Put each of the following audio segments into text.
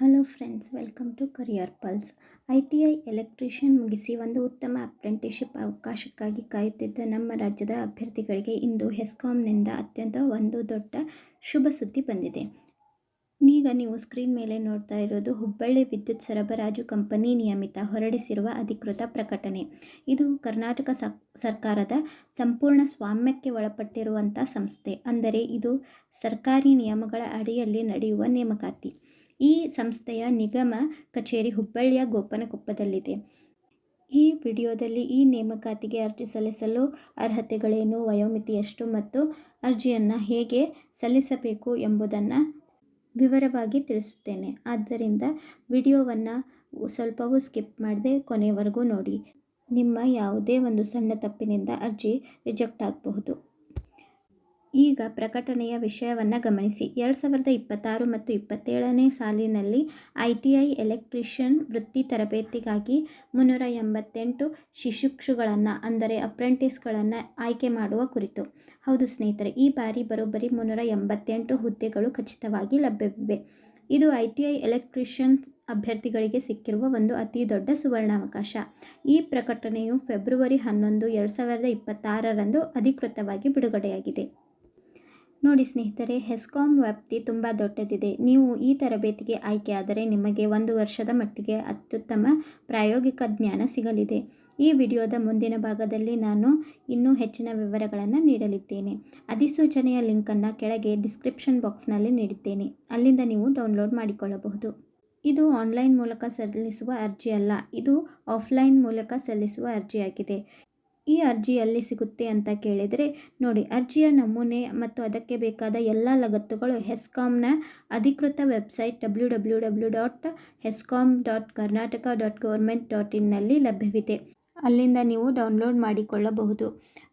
Hello friends welcome to career pulse I T I electrician ಮುಗಿಸಿ ಒಂದು ಉತ್ತಮ apprenticeship ಅವಕಾಶಕ್ಕಾಗಿ ಕಾಯುತ್ತಿದ್ದ ನಮ್ಮ ರಾಜ್ಯದ ಅಭ್ಯರ್ಥಿಗಳಿಗೆ ಇಂದು ಹೆಸ್ಕಾಂನಿಂದ ಅತ್ಯಂತ ಒಂದು ದೊಡ್ಡ ಶುಭ ಸುದ್ದಿ ಬಂದಿದೆ. ಈಗ ನೀವು ಸ್ಕ್ರೀನ್ ಮೇಲೆ ನೋಡ್ತಾ ಇರೋದು ಹುಬ್ಬಳ್ಳಿ ವಿದ್ಯುತ್ ಸರಬರಾಜು ಕಂಪನಿ ನಿಯಮಿತ ಹೊರಡಿಸಿರುವ ಅಧಿಕೃತ ಪ್ರಕಟಣೆ. ಇದು ಕರ್ನಾಟಕ ಸರ್ಕಾರದ ಸಂಪೂರ್ಣ ಸ್ವಾಮ್ಯಕ್ಕೆ ಒಳಪಟ್ಟಿರುವಂಥ ಸಂಸ್ಥೆ. ಅಂದರೆ ಇದು ಸರ್ಕಾರಿ ನಿಯಮಗಳ ಅಡಿಯಲ್ಲಿ ನಡೆಯುವ ನೇಮಕಾತಿ. ಈ ಸಂಸ್ಥೆಯ ನಿಗಮ ಕಚೇರಿ ಹುಬ್ಬಳ್ಳಿಯ ಗೋಪನಕೊಪ್ಪದಲ್ಲಿದೆ. ಈ ವಿಡಿಯೋದಲ್ಲಿ ಈ ನೇಮಕಾತಿಗೆ ಅರ್ಜಿ ಸಲ್ಲಿಸಲು ಅರ್ಹತೆಗಳೇನು ವಯೋಮಿತಿ ಎಷ್ಟು ಮತ್ತು ಅರ್ಜಿಯನ್ನು ಹೇಗೆ ಸಲ್ಲಿಸಬೇಕು ಎಂಬುದನ್ನು ವಿವರವಾಗಿ ತಿಳಿಸುತ್ತೇನೆ. ಆದ್ದರಿಂದ ವಿಡಿಯೋವನ್ನು ಸ್ವಲ್ಪವೂ ಸ್ಕಿಪ್ ಮಾಡದೆ ಕೊನೆಯವರೆಗೂ ನೋಡಿ. ನಿಮ್ಮ ಯಾವುದೇ ಒಂದು ಸಣ್ಣ ತಪ್ಪಿನಿಂದ ಅರ್ಜಿ ರಿಜೆಕ್ಟ್ ಆಗಬಹುದು. ಈಗ ಪ್ರಕಟಣೆಯ ವಿಷಯವನ್ನು ಗಮನಿಸಿ. ಎರಡು ಸಾವಿರದ ಇಪ್ಪತ್ತಾರು ಮತ್ತು ಇಪ್ಪತ್ತೇಳನೇ ಸಾಲಿನಲ್ಲಿ ಐ ಟಿ ಐ ಎಲೆಕ್ಟ್ರಿಷಿಯನ್ ವೃತ್ತಿ ತರಬೇತಿಗಾಗಿ ಮುನ್ನೂರ ಎಂಬತ್ತೆಂಟು ಶಿಶುಕ್ಷುಗಳನ್ನು, ಅಂದರೆ ಅಪ್ರೆಂಟಿಸ್ಗಳನ್ನು ಆಯ್ಕೆ ಮಾಡುವ ಕುರಿತು. ಹೌದು ಸ್ನೇಹಿತರೆ, ಈ ಬಾರಿ ಬರೋಬ್ಬರಿ ಮುನ್ನೂರ ಎಂಬತ್ತೆಂಟು ಹುದ್ದೆಗಳು ಖಚಿತವಾಗಿ ಲಭ್ಯವಿವೆ. ಇದು ಐ ಟಿ ಐ ಎಲೆಕ್ಟ್ರಿಷಿಯನ್ ಅಭ್ಯರ್ಥಿಗಳಿಗೆ ಸಿಕ್ಕಿರುವ ಒಂದು ಅತಿ ದೊಡ್ಡ ಸುವರ್ಣಾವಕಾಶ. ಈ ಪ್ರಕಟಣೆಯು ಫೆಬ್ರವರಿ ಹನ್ನೊಂದು, ಎರಡು ಸಾವಿರದ ಇಪ್ಪತ್ತಾರರಂದು ಅಧಿಕೃತವಾಗಿ ಬಿಡುಗಡೆಯಾಗಿದೆ. ನೋಡಿ ಸ್ನೇಹಿತರೆ ಹೆಸ್ಕಾಂ ವ್ಯಾಪ್ತಿ ತುಂಬ ದೊಡ್ಡದಿದೆ. ನೀವು ಈ ತರಬೇತಿಗೆ ಆಯ್ಕೆಯಾದರೆ ನಿಮಗೆ ಒಂದು ವರ್ಷದ ಮಟ್ಟಿಗೆ ಅತ್ಯುತ್ತಮ ಪ್ರಾಯೋಗಿಕ ಜ್ಞಾನ ಸಿಗಲಿದೆ. ಈ ವಿಡಿಯೋದ ಮುಂದಿನ ಭಾಗದಲ್ಲಿ ನಾನು ಇನ್ನೂ ಹೆಚ್ಚಿನ ವಿವರಗಳನ್ನು ನೀಡಲಿದ್ದೇನೆ. ಅಧಿಸೂಚನೆಯ ಲಿಂಕನ್ನು ಕೆಳಗೆ ಡಿಸ್ಕ್ರಿಪ್ಷನ್ ಬಾಕ್ಸ್ನಲ್ಲಿ ನೀಡಿದ್ದೇನೆ. ಅಲ್ಲಿಂದ ನೀವು ಡೌನ್ಲೋಡ್ ಮಾಡಿಕೊಳ್ಳಬಹುದು. ಇದು ಆನ್ಲೈನ್ ಮೂಲಕ ಸಲ್ಲಿಸುವ ಅರ್ಜಿಯಲ್ಲ, ಇದು ಆಫ್ಲೈನ್ ಮೂಲಕ ಸಲ್ಲಿಸುವ ಅರ್ಜಿಯಾಗಿದೆ. ಈ ಅರ್ಜಿ ಎಲ್ಲಿ ಸಿಗುತ್ತೆ ಅಂತ ಕೇಳಿದರೆ, ನೋಡಿ ಅರ್ಜಿಯ ನಮೂನೆ ಮತ್ತು ಅದಕ್ಕೆ ಬೇಕಾದ ಎಲ್ಲ ಲಗತ್ತುಗಳು ಹೆಸ್ಕಾಮ್ನ ಅಧಿಕೃತ website W W W dot HESCOM dot Karnataka dot government dot ಇನ್ನಲ್ಲಿ ಲಭ್ಯವಿದೆ. ಅಲ್ಲಿಂದ ನೀವು ಡೌನ್ಲೋಡ್ ಮಾಡಿಕೊಳ್ಳಬಹುದು.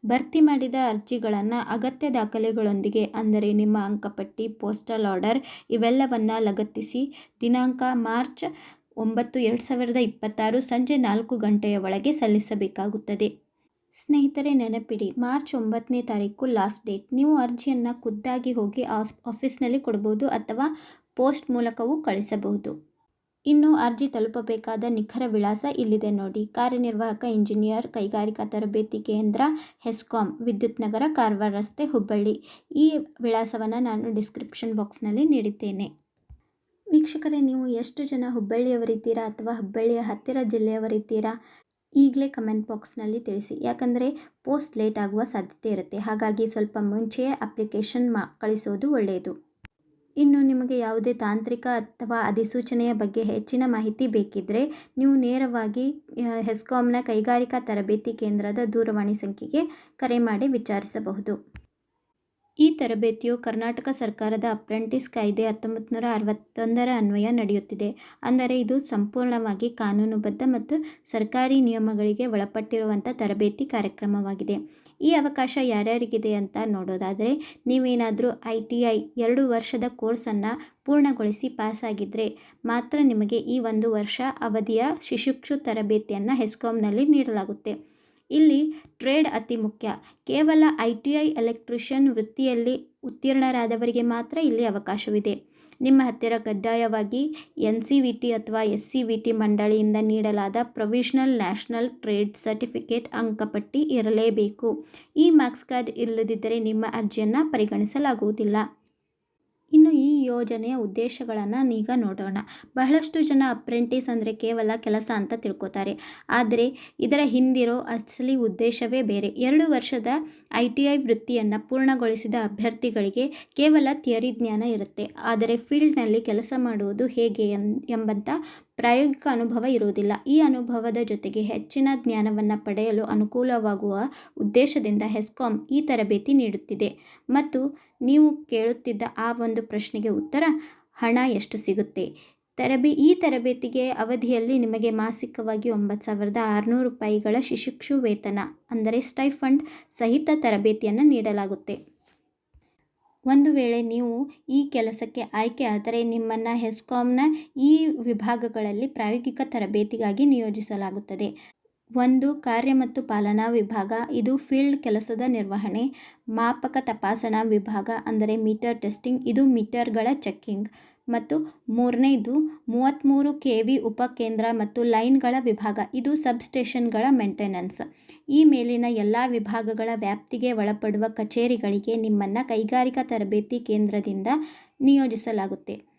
ಭರ್ತಿ ಮಾಡಿದ ಅರ್ಜಿಗಳನ್ನು ಅಗತ್ಯ ದಾಖಲೆಗಳೊಂದಿಗೆ, ಅಂದರೆ ನಿಮ್ಮ ಅಂಕಪಟ್ಟಿ, ಪೋಸ್ಟಲ್ ಆರ್ಡರ್, ಇವೆಲ್ಲವನ್ನು ಲಗತ್ತಿಸಿ. ದಿನಾಂಕ ಮಾರ್ಚ್ ಒಂಬತ್ತು, ಎರಡು ಸಾವಿರದ ಇಪ್ಪತ್ತಾರು, ಸಂಜೆ ನಾಲ್ಕು ಗಂಟೆಯ ಒಳಗೆ ಸಲ್ಲಿಸಬೇಕಾಗುತ್ತದೆ. ಸ್ನೇಹಿತರೆ, ನೆನಪಿಡಿ, ಮಾರ್ಚ್ ಒಂಬತ್ತನೇ ತಾರೀಕು ಲಾಸ್ಟ್ ಡೇಟ್. ನೀವು ಅರ್ಜಿಯನ್ನು ಖುದ್ದಾಗಿ ಹೋಗಿ ಆಫೀಸ್ನಲ್ಲಿ ಕೊಡಬಹುದು ಅಥವಾ ಪೋಸ್ಟ್ ಮೂಲಕವೂ ಕಳಿಸಬಹುದು. ಇನ್ನು ಅರ್ಜಿ ತಲುಪಬೇಕಾದ ನಿಖರ ವಿಳಾಸ ಇಲ್ಲಿದೆ ನೋಡಿ. ಕಾರ್ಯನಿರ್ವಾಹಕ ಇಂಜಿನಿಯರ್, ಕೈಗಾರಿಕಾ ತರಬೇತಿ ಕೇಂದ್ರ, ಹೆಸ್ಕಾಂ, ವಿದ್ಯುತ್ ನಗರ, ಕಾರವಾರ ರಸ್ತೆ, ಹುಬ್ಬಳ್ಳಿ. ಈ ವಿಳಾಸವನ್ನು ನಾನು ಡಿಸ್ಕ್ರಿಪ್ಷನ್ ಬಾಕ್ಸ್ನಲ್ಲಿ ನೀಡಿದ್ದೇನೆ. ವೀಕ್ಷಕರೇ, ನೀವು ಎಷ್ಟು ಜನ ಹುಬ್ಬಳ್ಳಿಯವರಿದ್ದೀರಾ ಅಥವಾ ಹುಬ್ಬಳ್ಳಿಯ ಹತ್ತಿರ ಜಿಲ್ಲೆಯವರಿದ್ದೀರಾ? ಈಗಲೇ ಕಮೆಂಟ್ ಬಾಕ್ಸ್ನಲ್ಲಿ ತಿಳಿಸಿ. ಯಾಕಂದರೆ ಪೋಸ್ಟ್ ಲೇಟ್ ಆಗುವ ಸಾಧ್ಯತೆ ಇರುತ್ತೆ. ಹಾಗಾಗಿ ಸ್ವಲ್ಪ ಮುಂಚೆಯೇ ಅಪ್ಲಿಕೇಶನ್ ಮಾ, ಕಳಿಸೋದು ಒಳ್ಳೆಯದು ಇನ್ನು ನಿಮಗೆ ಯಾವುದೇ ತಾಂತ್ರಿಕ ಅಥವಾ ಅಧಿಸೂಚನೆಯ ಬಗ್ಗೆ ಹೆಚ್ಚಿನ ಮಾಹಿತಿ ಬೇಕಿದ್ದರೆ ನೀವು ನೇರವಾಗಿ ಹೆಸ್ಕಾಮ್ನ ಕೈಗಾರಿಕಾ ತರಬೇತಿ ಕೇಂದ್ರದ ದೂರವಾಣಿ ಸಂಖ್ಯೆಗೆ ಕರೆ ಮಾಡಿ ವಿಚಾರಿಸಬಹುದು. ಈ ತರಬೇತಿಯು ಕರ್ನಾಟಕ ಸರ್ಕಾರದ ಅಪ್ರೆಂಟಿಸ್ ಕಾಯ್ದೆ ಹತ್ತೊಂಬತ್ತು ನೂರ ಅರವತ್ತೊಂದರ ಅನ್ವಯ ನಡೆಯುತ್ತಿದೆ. ಅಂದರೆ ಇದು ಸಂಪೂರ್ಣವಾಗಿ ಕಾನೂನುಬದ್ಧ ಮತ್ತು ಸರ್ಕಾರಿ ನಿಯಮಗಳಿಗೆ ಒಳಪಟ್ಟಿರುವಂಥ ತರಬೇತಿ ಕಾರ್ಯಕ್ರಮವಾಗಿದೆ. ಈ ಅವಕಾಶ ಯಾರ್ಯಾರಿಗಿದೆ ಅಂತ ನೋಡೋದಾದರೆ, ನೀವೇನಾದರೂ ಐ ಟಿ ಐ ಎರಡು ವರ್ಷದ ಕೋರ್ಸನ್ನು ಪೂರ್ಣಗೊಳಿಸಿ ಪಾಸಾಗಿದ್ದರೆ ಮಾತ್ರ ನಿಮಗೆ ಈ ಒಂದು ವರ್ಷ ಅವಧಿಯ ಶಿಶುಕ್ಷು ತರಬೇತಿಯನ್ನು ಹೆಸ್ಕಾಮ್ನಲ್ಲಿ ನೀಡಲಾಗುತ್ತೆ. ಇಲ್ಲಿ ಟ್ರೇಡ್ ಅತಿ ಮುಖ್ಯ. ಕೇವಲ ಐ ಟಿ ಐ ಎಲೆಕ್ಟ್ರಿಷಿಯನ್ ವೃತ್ತಿಯಲ್ಲಿ ಉತ್ತೀರ್ಣರಾದವರಿಗೆ ಮಾತ್ರ ಇಲ್ಲಿ ಅವಕಾಶವಿದೆ. ನಿಮ್ಮ ಹತ್ತಿರ ಕಡ್ಡಾಯವಾಗಿ ಎನ್ ಸಿ ವಿ ಟಿ ಅಥವಾ ಎಸ್ ಸಿ ವಿ ಟಿ ಮಂಡಳಿಯಿಂದ ನೀಡಲಾದ ಪ್ರೊವಿಷನಲ್ ನ್ಯಾಷನಲ್ ಟ್ರೇಡ್ ಸರ್ಟಿಫಿಕೇಟ್ ಅಂಕಪಟ್ಟಿ ಇರಲೇಬೇಕು. ಈ ಮಾರ್ಕ್ಸ್ ಕಾರ್ಡ್ ಇಲ್ಲದಿದ್ದರೆ ನಿಮ್ಮ ಅರ್ಜಿಯನ್ನು ಪರಿಗಣಿಸಲಾಗುವುದಿಲ್ಲ. ಇನ್ನು ಈ ಯೋಜನೆಯ ಉದ್ದೇಶಗಳನ್ನು ಈಗ ನೋಡೋಣ. ಬಹಳಷ್ಟು ಜನ ಅಪ್ರೆಂಟಿಸ್ ಅಂದರೆ ಕೇವಲ ಕೆಲಸ ಅಂತ ತಿಳ್ಕೊತಾರೆ. ಆದರೆ ಇದರ ಹಿಂದಿರೋ ಅಸಲಿ ಉದ್ದೇಶವೇ ಬೇರೆ. ಎರಡು ವರ್ಷದ ಐ ಟಿ ಐ ವೃತ್ತಿಯನ್ನು ಪೂರ್ಣಗೊಳಿಸಿದ ಅಭ್ಯರ್ಥಿಗಳಿಗೆ ಕೇವಲ ಥಿಯರಿ ಜ್ಞಾನ ಇರುತ್ತೆ. ಆದರೆ ಫೀಲ್ಡ್ನಲ್ಲಿ ಕೆಲಸ ಮಾಡುವುದು ಹೇಗೆ ಎಂಬಂಥ ಪ್ರಾಯೋಗಿಕ ಅನುಭವ ಇರುವುದಿಲ್ಲ. ಈ ಅನುಭವದ ಜೊತೆಗೆ ಹೆಚ್ಚಿನ ಜ್ಞಾನವನ್ನು ಪಡೆಯಲು ಅನುಕೂಲವಾಗುವ ಉದ್ದೇಶದಿಂದ ಹೆಸ್ಕಾಂ ಈ ತರಬೇತಿ ನೀಡುತ್ತಿದೆ. ಮತ್ತು ನೀವು ಕೇಳುತ್ತಿದ್ದ ಆ ಒಂದು ಪ್ರಶ್ನೆಗೆ ಉತ್ತರ, ಹಣ ಎಷ್ಟು ಸಿಗುತ್ತೆ? ತರಬೇ, ಈ ತರಬೇತಿಗೆ ಅವಧಿಯಲ್ಲಿ ನಿಮಗೆ ಮಾಸಿಕವಾಗಿ ಒಂಬತ್ತು ಸಾವಿರದ ಆರುನೂರು ರೂಪಾಯಿಗಳ ಶಿಶುಕ್ಷು ವೇತನ, ಅಂದರೆ ಸ್ಟೈಫಂಡ್ ಸಹಿತ ತರಬೇತಿಯನ್ನು ನೀಡಲಾಗುತ್ತೆ. ಒಂದು ವೇಳೆ ನೀವು ಈ ಕೆಲಸಕ್ಕೆ ಆಯ್ಕೆ ಆದರೆ ನಿಮ್ಮನ್ನು ಹೆಸ್ಕಾಮ್ನ ಈ ವಿಭಾಗಗಳಲ್ಲಿ ಪ್ರಾಯೋಗಿಕ ತರಬೇತಿಗಾಗಿ ನಿಯೋಜಿಸಲಾಗುತ್ತದೆ. ಒಂದು, ಕಾರ್ಯ ಮತ್ತು ಪಾಲನಾ ವಿಭಾಗ, ಇದು ಫೀಲ್ಡ್ ಕೆಲಸದ ನಿರ್ವಹಣೆ, ಮಾಪಕ ತಪಾಸಣಾ ವಿಭಾಗ, ಅಂದರೆ ಮೀಟರ್ ಟೆಸ್ಟಿಂಗ್, ಇದು ಮೀಟರ್ಗಳ ಚೆಕ್ಕಿಂಗ್. ಮತ್ತು ಮೂರನೇದು ಮೂವತ್ತ್ಮೂರು ಕೆ ವಿ ಉಪಕೇಂದ್ರ ಮತ್ತು ಲೈನ್ಗಳ ವಿಭಾಗ, ಇದು ಸಬ್ಸ್ಟೇಷನ್ಗಳ ಮೇಂಟೆನೆನ್ಸ್ ಈ ಮೇಲಿನ ಎಲ್ಲ ವಿಭಾಗಗಳ ವ್ಯಾಪ್ತಿಗೆ ಒಳಪಡುವ ಕಚೇರಿಗಳಿಗೆ ನಿಮ್ಮನ್ನು ಕೈಗಾರಿಕಾ ತರಬೇತಿ ಕೇಂದ್ರದಿಂದ ನಿಯೋಜಿಸಲಾಗುತ್ತೆ.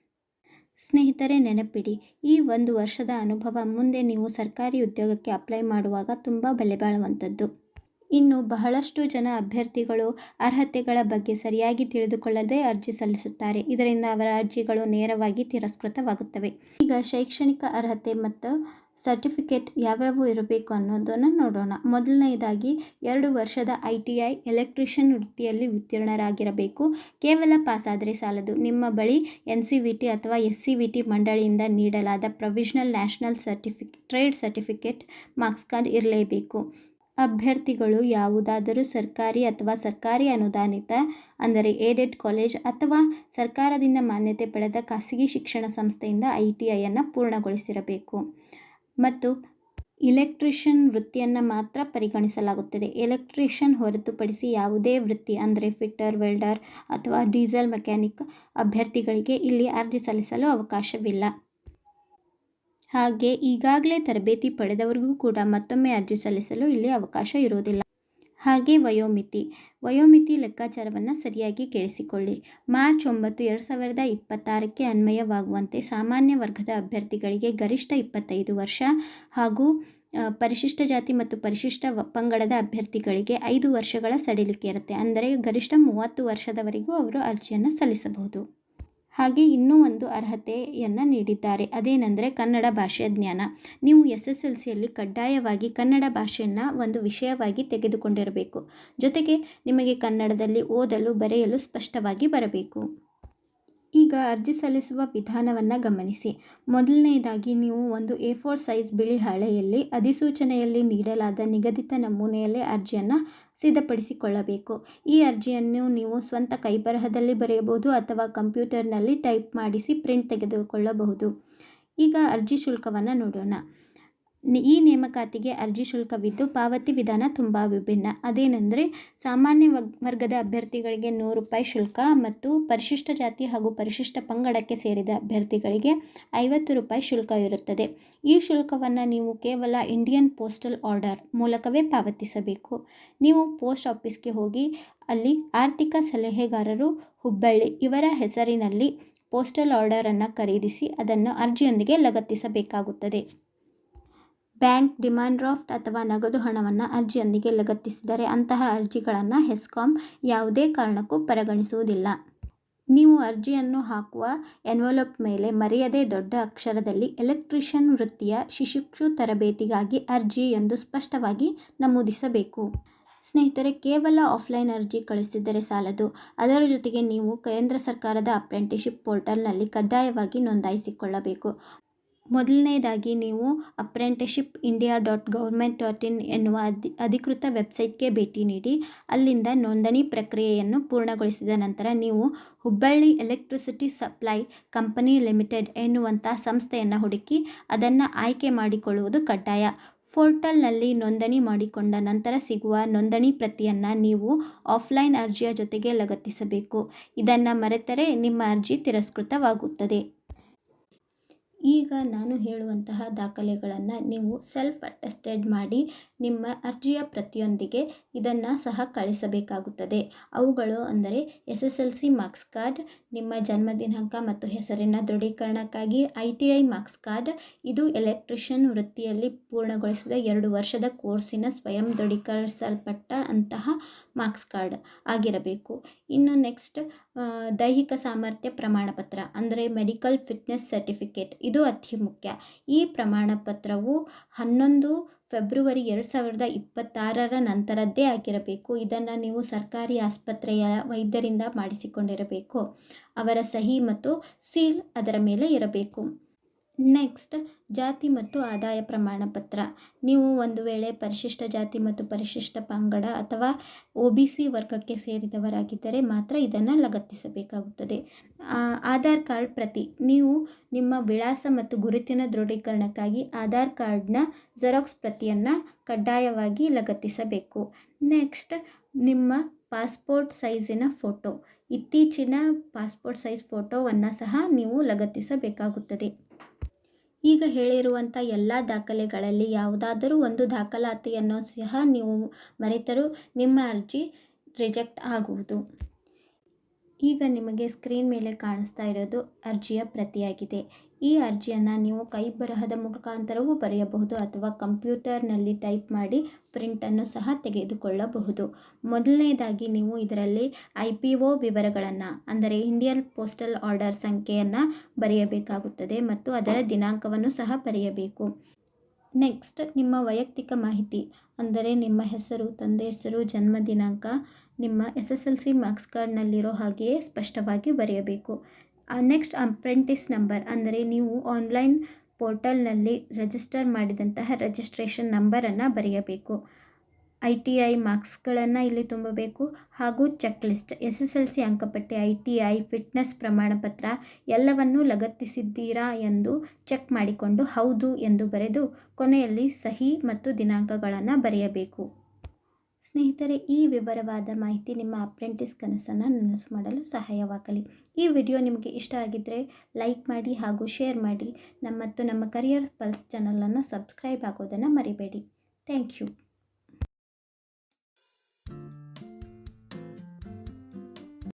ಸ್ನೇಹಿತರೆ, ನೆನಪಿಡಿ, ಈ ಒಂದು ವರ್ಷದ ಅನುಭವ ಮುಂದೆ ನೀವು ಸರ್ಕಾರಿ ಉದ್ಯೋಗಕ್ಕೆ ಅಪ್ಲೈ ಮಾಡುವಾಗ ತುಂಬ ಬೆಲೆ ಬಾಳುವಂಥದ್ದು ಇನ್ನು ಬಹಳಷ್ಟು ಜನ ಅಭ್ಯರ್ಥಿಗಳು ಅರ್ಹತೆಗಳ ಬಗ್ಗೆ ಸರಿಯಾಗಿ ತಿಳಿದುಕೊಳ್ಳದೆ ಅರ್ಜಿ ಸಲ್ಲಿಸುತ್ತಾರೆ. ಇದರಿಂದ ಅವರ ಅರ್ಜಿಗಳು ನೇರವಾಗಿ ತಿರಸ್ಕೃತವಾಗುತ್ತವೆ. ಈಗ ಶೈಕ್ಷಣಿಕ ಅರ್ಹತೆ ಮತ್ತು ಸರ್ಟಿಫಿಕೇಟ್ ಯಾವ್ಯಾವು ಇರಬೇಕು ಅನ್ನೋದನ್ನು ನೋಡೋಣ. ಮೊದಲನೇದಾಗಿ, ಎರಡು ವರ್ಷದ ಐ ಟಿ ಐ ಎಲೆಕ್ಟ್ರಿಷಿಯನ್ ವೃತ್ತಿಯಲ್ಲಿ ಉತ್ತೀರ್ಣರಾಗಿರಬೇಕು. ಕೇವಲ ಪಾಸಾದರೆ ಸಾಲದು. ನಿಮ್ಮ ಬಳಿ ಎನ್ ಸಿ ವಿ ಟಿ ಅಥವಾ ಎಸ್ ಸಿ ವಿ ಟಿ ಮಂಡಳಿಯಿಂದ ನೀಡಲಾದ provisional national certificate, trade certificate marks card ಇರಲೇಬೇಕು. ಅಭ್ಯರ್ಥಿಗಳು ಯಾವುದಾದರೂ ಸರ್ಕಾರಿ ಅಥವಾ ಸರ್ಕಾರಿ ಅನುದಾನಿತ, ಅಂದರೆ ಏಡೆಡ್ ಕಾಲೇಜ್ ಅಥವಾ ಸರ್ಕಾರದಿಂದ ಮಾನ್ಯತೆ ಪಡೆದ ಖಾಸಗಿ ಶಿಕ್ಷಣ ಸಂಸ್ಥೆಯಿಂದ ಐ ಟಿ ಐಯನ್ನು ಪೂರ್ಣಗೊಳಿಸಿರಬೇಕು. ಮತ್ತು ಇಲೆಕ್ಟ್ರಿಷಿಯನ್ ವೃತ್ತಿಯನ್ನು ಮಾತ್ರ ಪರಿಗಣಿಸಲಾಗುತ್ತದೆ. ಎಲೆಕ್ಟ್ರಿಷಿಯನ್ ಹೊರತುಪಡಿಸಿ ಯಾವುದೇ ವೃತ್ತಿ ಅಂದರೆ ಫಿಟ್ಟರ್ ವೆಲ್ಡರ್ ಅಥವಾ ಡೀಸೆಲ್ ಮೆಕ್ಯಾನಿಕ್ ಅಭ್ಯರ್ಥಿಗಳಿಗೆ ಇಲ್ಲಿ ಅರ್ಜಿ ಸಲ್ಲಿಸಲು ಅವಕಾಶವಿಲ್ಲ. ಹಾಗೆ ಈಗಾಗಲೇ ತರಬೇತಿ ಪಡೆದವರಿಗೂ ಕೂಡ ಮತ್ತೊಮ್ಮೆ ಅರ್ಜಿ ಸಲ್ಲಿಸಲು ಇಲ್ಲಿ ಅವಕಾಶ ಇರುವುದಿಲ್ಲ. ಹಾಗೆ ವಯೋಮಿತಿ. ವಯೋಮಿತಿ ಲೆಕ್ಕಾಚಾರವನ್ನು ಸರಿಯಾಗಿ ಕೇಳಿಸಿಕೊಳ್ಳಿ. ಮಾರ್ಚ್ ಒಂಬತ್ತು, ಎರಡು ಸಾವಿರದ ಇಪ್ಪತ್ತಾರಕ್ಕೆ ಅನ್ವಯವಾಗುವಂತೆ ಸಾಮಾನ್ಯ ವರ್ಗದ ಅಭ್ಯರ್ಥಿಗಳಿಗೆ ಗರಿಷ್ಠ ಇಪ್ಪತ್ತೈದು ವರ್ಷ ಹಾಗೂ ಪರಿಶಿಷ್ಟ ಜಾತಿ ಮತ್ತು ಪರಿಶಿಷ್ಟ ಪಂಗಡದ ಅಭ್ಯರ್ಥಿಗಳಿಗೆ ಐದು ವರ್ಷಗಳ ಸಡಿಲಿಕೆ ಇರುತ್ತೆ. ಅಂದರೆ ಗರಿಷ್ಠ ಮೂವತ್ತು ವರ್ಷದವರೆಗೂ ಅವರು ಅರ್ಜಿಯನ್ನು ಸಲ್ಲಿಸಬಹುದು. ಹಾಗೆ ಇನ್ನೂ ಒಂದು ಅರ್ಹತೆಯನ್ನು ನೀಡಿದ್ದಾರೆ. ಅದೇನೆಂದರೆ ಕನ್ನಡ ಭಾಷೆ ಜ್ಞಾನ. ನೀವು ಎಸ್ ಎಸ್ ಎಲ್ ಸಿಯಲ್ಲಿ ಕಡ್ಡಾಯವಾಗಿ ಕನ್ನಡ ಭಾಷೆಯನ್ನು ಒಂದು ವಿಷಯವಾಗಿ ತೆಗೆದುಕೊಂಡಿರಬೇಕು. ಜೊತೆಗೆ ನಿಮಗೆ ಕನ್ನಡದಲ್ಲಿ ಓದಲು, ಬರೆಯಲು ಸ್ಪಷ್ಟವಾಗಿ ಬರಬೇಕು. ಈಗ ಅರ್ಜಿ ಸಲ್ಲಿಸುವ ವಿಧಾನವನ್ನು ಗಮನಿಸಿ. ಮೊದಲನೆಯದಾಗಿ ನೀವು ಒಂದು ಎ ಫೋರ್ ಸೈಜ್ ಬಿಳಿ ಹಾಳೆಯಲ್ಲಿ ಅಧಿಸೂಚನೆಯಲ್ಲಿ ನೀಡಲಾದ ನಿಗದಿತ ನಮೂನೆಯಲ್ಲೇ ಅರ್ಜಿಯನ್ನು ಸಿದ್ಧಪಡಿಸಿಕೊಳ್ಳಬೇಕು. ಈ ಅರ್ಜಿಯನ್ನು ನೀವು ಸ್ವಂತ ಕೈಬರಹದಲ್ಲಿ ಬರೆಯಬಹುದು ಅಥವಾ ಕಂಪ್ಯೂಟರ್ನಲ್ಲಿ ಟೈಪ್ ಮಾಡಿಸಿ ಪ್ರಿಂಟ್ ತೆಗೆದುಕೊಳ್ಳಬಹುದು. ಈಗ ಅರ್ಜಿ ಶುಲ್ಕವನ್ನು ನೋಡೋಣ. ಈ ನೇಮಕಾತಿಗೆ ಅರ್ಜಿ ಶುಲ್ಕವಿದ್ದು ಪಾವತಿ ವಿಧಾನ ತುಂಬ ವಿಭಿನ್ನ. ಅದೇನೆಂದರೆ, ಸಾಮಾನ್ಯ ವರ್ಗದ ಅಭ್ಯರ್ಥಿಗಳಿಗೆ ನೂರು ರೂಪಾಯಿ ಶುಲ್ಕ ಮತ್ತು ಪರಿಶಿಷ್ಟ ಜಾತಿ ಹಾಗೂ ಪರಿಶಿಷ್ಟ ಪಂಗಡಕ್ಕೆ ಸೇರಿದ ಅಭ್ಯರ್ಥಿಗಳಿಗೆ ಐವತ್ತು ರೂಪಾಯಿ ಶುಲ್ಕ ಇರುತ್ತದೆ. ಈ ಶುಲ್ಕವನ್ನು ನೀವು ಕೇವಲ ಇಂಡಿಯನ್ ಪೋಸ್ಟಲ್ ಆರ್ಡರ್ ಮೂಲಕವೇ ಪಾವತಿಸಬೇಕು. ನೀವು ಪೋಸ್ಟ್ ಆಫೀಸ್ಗೆ ಹೋಗಿ ಅಲ್ಲಿ ಆರ್ಥಿಕ ಸಲಹೆಗಾರರು ಹುಬ್ಬಳ್ಳಿ ಇವರ ಹೆಸರಿನಲ್ಲಿ ಪೋಸ್ಟಲ್ ಆರ್ಡರನ್ನು ಖರೀದಿಸಿ ಅದನ್ನು ಅರ್ಜಿಯೊಂದಿಗೆ ಲಗತ್ತಿಸಬೇಕಾಗುತ್ತದೆ. ಬ್ಯಾಂಕ್ ಡಿಮ್ಯಾಂಡ್ ಡ್ರಾಫ್ಟ್ ಅಥವಾ ನಗದು ಹಣವನ್ನು ಅರ್ಜಿಯೊಂದಿಗೆ ಲಗತ್ತಿಸಿದರೆ ಅಂತಹ ಅರ್ಜಿಗಳನ್ನು ಹೆಸ್ಕಾಂ ಯಾವುದೇ ಕಾರಣಕ್ಕೂ ಪರಿಗಣಿಸುವುದಿಲ್ಲ. ನೀವು ಅರ್ಜಿಯನ್ನು ಹಾಕುವ ಎನ್ವಲಪ್ ಮೇಲೆ ಮರೆಯದೆ ದೊಡ್ಡ ಅಕ್ಷರದಲ್ಲಿ ಎಲೆಕ್ಟ್ರಿಷಿಯನ್ ವೃತ್ತಿಯ ಶಿಶುಕ್ಷು ತರಬೇತಿಗಾಗಿ ಅರ್ಜಿ ಎಂದು ಸ್ಪಷ್ಟವಾಗಿ ನಮೂದಿಸಬೇಕು. ಸ್ನೇಹಿತರೆ, ಕೇವಲ ಆಫ್ಲೈನ್ ಅರ್ಜಿ ಕಳಿಸಿದರೆ ಸಾಲದು. ಅದರ ಜೊತೆಗೆ ನೀವು ಕೇಂದ್ರ ಸರ್ಕಾರದ ಅಪ್ರೆಂಟಿಶಿಪ್ ಪೋರ್ಟಲ್ನಲ್ಲಿ ಕಡ್ಡಾಯವಾಗಿ ನೋಂದಾಯಿಸಿಕೊಳ್ಳಬೇಕು. ಮೊದಲನೇದಾಗಿ ನೀವು apprenticeship India dot government dot in ಎನ್ನುವ ಅಧಿ, ಅಧಿಕೃತ ವೆಬ್ಸೈಟ್ಗೆ ಭೇಟಿ ನೀಡಿ, ಅಲ್ಲಿಂದ ನೋಂದಣಿ ಪ್ರಕ್ರಿಯೆಯನ್ನು ಪೂರ್ಣಗೊಳಿಸಿದ ನಂತರ ನೀವು Hubballi electricity supply company limited ಎನ್ನುವಂಥ ಸಂಸ್ಥೆಯನ್ನು ಹುಡುಕಿ ಅದನ್ನು ಆಯ್ಕೆ ಮಾಡಿಕೊಳ್ಳುವುದು ಕಡ್ಡಾಯ. ಪೋರ್ಟಲ್ನಲ್ಲಿ ನೋಂದಣಿ ಮಾಡಿಕೊಂಡ ನಂತರ ಸಿಗುವ ನೋಂದಣಿ ಪ್ರತಿಯನ್ನು ನೀವು ಆಫ್ಲೈನ್ ಅರ್ಜಿಯ ಜೊತೆಗೆ ಲಗತ್ತಿಸಬೇಕು. ಇದನ್ನು ಮರೆತರೆ ನಿಮ್ಮ ಅರ್ಜಿ ತಿರಸ್ಕೃತವಾಗುತ್ತದೆ. ಈಗ ನಾನು ಹೇಳುವಂತಹ ದಾಖಲೆಗಳನ್ನು ನೀವು ಸೆಲ್ಫ್ ಅಟೆಸ್ಟೆಡ್ ಮಾಡಿ ನಿಮ್ಮ ಅರ್ಜಿಯ ಪ್ರತಿಯೊಂದಿಗೆ ಇದನ್ನು ಸಹ ಕಳಿಸಬೇಕಾಗುತ್ತದೆ. ಅವುಗಳು ಅಂದರೆ S S L C marks card, ನಿಮ್ಮ ಜನ್ಮ ದಿನಾಂಕ ಮತ್ತು ಹೆಸರಿನ ದೃಢೀಕರಣಕ್ಕಾಗಿ I T I marks card, ಇದು ಎಲೆಕ್ಟ್ರಿಷಿಯನ್ ವೃತ್ತಿಯಲ್ಲಿ ಪೂರ್ಣಗೊಳಿಸಿದ ಎರಡು ವರ್ಷದ ಕೋರ್ಸಿನ ಸ್ವಯಂ ದೃಢೀಕರಿಸಲ್ಪಟ್ಟ ಅಂತಹ ಮಾರ್ಕ್ಸ್ ಕಾರ್ಡ್ ಆಗಿರಬೇಕು. ಇನ್ನು ನೆಕ್ಸ್ಟ್ ದೈಹಿಕ ಸಾಮರ್ಥ್ಯ ಪ್ರಮಾಣಪತ್ರ, ಅಂದರೆ ಮೆಡಿಕಲ್ ಫಿಟ್ನೆಸ್ ಸರ್ಟಿಫಿಕೇಟ್ ಇದು ಅತಿ ಮುಖ್ಯ. ಈ ಪ್ರಮಾಣ ಪತ್ರವು ಹನ್ನೊಂದು ಫೆಬ್ರವರಿ ಎರಡು ಸಾವಿರದ ಇಪ್ಪತ್ತಾರರ ನಂತರದ್ದೇ ಆಗಿರಬೇಕು. ಇದನ್ನು ನೀವು ಸರ್ಕಾರಿ ಆಸ್ಪತ್ರೆಯ ವೈದ್ಯರಿಂದ ಮಾಡಿಸಿಕೊಂಡಿರಬೇಕು. ಅವರ ಸಹಿ ಮತ್ತು ಸೀಲ್ ಅದರ ಮೇಲೆ ಇರಬೇಕು. ನೆಕ್ಸ್ಟ್ ಜಾತಿ ಮತ್ತು ಆದಾಯ ಪ್ರಮಾಣ ಪತ್ರ ನೀವು ಒಂದು ವೇಳೆ ಪರಿಶಿಷ್ಟ ಜಾತಿ ಮತ್ತು ಪರಿಶಿಷ್ಟ ಪಂಗಡ ಅಥವಾ ಒ ಬಿ ಸಿ ವರ್ಗಕ್ಕೆ ಸೇರಿದವರಾಗಿದ್ದರೆ ಮಾತ್ರ ಇದನ್ನು ಲಗತ್ತಿಸಬೇಕಾಗುತ್ತದೆ. ಆಧಾರ್ ಕಾರ್ಡ್ ಪ್ರತಿ. ನೀವು ನಿಮ್ಮ ವಿಳಾಸ ಮತ್ತು ಗುರುತಿನ ದೃಢೀಕರಣಕ್ಕಾಗಿ ಆಧಾರ್ ಕಾರ್ಡ್ನ ಜೆರಾಕ್ಸ್ ಪ್ರತಿಯನ್ನು ಕಡ್ಡಾಯವಾಗಿ ಲಗತ್ತಿಸಬೇಕು. ನೆಕ್ಸ್ಟ್ ನಿಮ್ಮ ಪಾಸ್ಪೋರ್ಟ್ ಸೈಜಿನ ಫೋಟೋ. ಇತ್ತೀಚಿನ ಪಾಸ್ಪೋರ್ಟ್ ಸೈಜ್ ಫೋಟೋವನ್ನು ಸಹ ನೀವು ಲಗತ್ತಿಸಬೇಕಾಗುತ್ತದೆ. ಈಗ ಹೇಳಿರುವಂಥ ಎಲ್ಲ ದಾಖಲೆಗಳಲ್ಲಿ ಯಾವುದಾದರೂ ಒಂದು ದಾಖಲಾತಿಯನ್ನು ಸಹ ನೀವು ಮರೆತರೂ ನಿಮ್ಮ ಅರ್ಜಿ ರಿಜೆಕ್ಟ್ ಆಗುವುದು. ಈಗ ನಿಮಗೆ ಸ್ಕ್ರೀನ್ ಮೇಲೆ ಕಾಣಿಸ್ತಾ ಇರೋದು ಅರ್ಜಿಯ ಪ್ರತಿಯಾಗಿದೆ. ಈ ಅರ್ಜಿಯನ್ನು ನೀವು ಕೈ ಬರಹದ ಮುಖಾಂತರವೂ ಬರೆಯಬಹುದು ಅಥವಾ ಕಂಪ್ಯೂಟರ್ನಲ್ಲಿ ಟೈಪ್ ಮಾಡಿ ಪ್ರಿಂಟನ್ನು ಸಹ ತೆಗೆದುಕೊಳ್ಳಬಹುದು. ಮೊದಲನೇದಾಗಿ ನೀವು ಇದರಲ್ಲಿ ಐ ಪಿ ಒ ವಿವರಗಳನ್ನು, ಅಂದರೆ ಇಂಡಿಯನ್ ಪೋಸ್ಟಲ್ ಆರ್ಡರ್ ಸಂಖ್ಯೆಯನ್ನು ಬರೆಯಬೇಕಾಗುತ್ತದೆ ಮತ್ತು ಅದರ ದಿನಾಂಕವನ್ನು ಸಹ ಬರೆಯಬೇಕು. ನೆಕ್ಸ್ಟ್, ನಿಮ್ಮ ವೈಯಕ್ತಿಕ ಮಾಹಿತಿ, ಅಂದರೆ ನಿಮ್ಮ ಹೆಸರು, ತಂದೆ ಹೆಸರು, ಜನ್ಮ ದಿನಾಂಕ ನಿಮ್ಮ S S L C marks ಕಾರ್ಡ್ನಲ್ಲಿರೋ ಹಾಗೆಯೇ ಸ್ಪಷ್ಟವಾಗಿ ಬರೆಯಬೇಕು. ನೆಕ್ಸ್ಟ್ ಅಪ್ರೆಂಟಿಸ್ ನಂಬರ್ ಅಂದರೆ ನೀವು ಆನ್ಲೈನ್ ಪೋರ್ಟಲ್ನಲ್ಲಿ ರಿಜಿಸ್ಟರ್ ಮಾಡಿದಂತಹ ರಿಜಿಸ್ಟ್ರೇಷನ್ ನಂಬರನ್ನು ಬರೆಯಬೇಕು. ಐ ಟಿ ಐ ಮಾರ್ಕ್ಸ್ಗಳನ್ನು ಇಲ್ಲಿ ತುಂಬಬೇಕು ಹಾಗೂ checklist S S L C ಅಂಕಪಟ್ಟಿ, ಐ ಟಿ ಐ, ಫಿಟ್ನೆಸ್ ಪ್ರಮಾಣಪತ್ರ ಎಲ್ಲವನ್ನೂ ಲಗತ್ತಿಸಿದ್ದೀರಾ ಎಂದು ಚೆಕ್ ಮಾಡಿಕೊಂಡು ಹೌದು ಎಂದು ಬರೆದು ಕೊನೆಯಲ್ಲಿ ಸಹಿ ಮತ್ತು ದಿನಾಂಕಗಳನ್ನು ಬರೆಯಬೇಕು. ಸ್ನೇಹಿತರೆ, ಈ ವಿವರವಾದ ಮಾಹಿತಿ ನಿಮ್ಮ ಅಪ್ರೆಂಟಿಸ್ ಕನಸನ್ನು ನನಸು ಮಾಡಲು ಸಹಾಯವಾಗಲಿ. ಈ ವಿಡಿಯೋ ನಿಮಗೆ ಇಷ್ಟ ಆಗಿದ್ದರೆ ಲೈಕ್ ಮಾಡಿ ಹಾಗೂ ಶೇರ್ ಮಾಡಿ. ನಮ್ಮ ನಮ್ಮ ಕರಿಯರ್ ಪಲ್ಸ್ ಚಾನಲನ್ನು ಸಬ್ಸ್ಕ್ರೈಬ್ ಆಗೋದನ್ನು ಮರಿಬೇಡಿ. Thank you.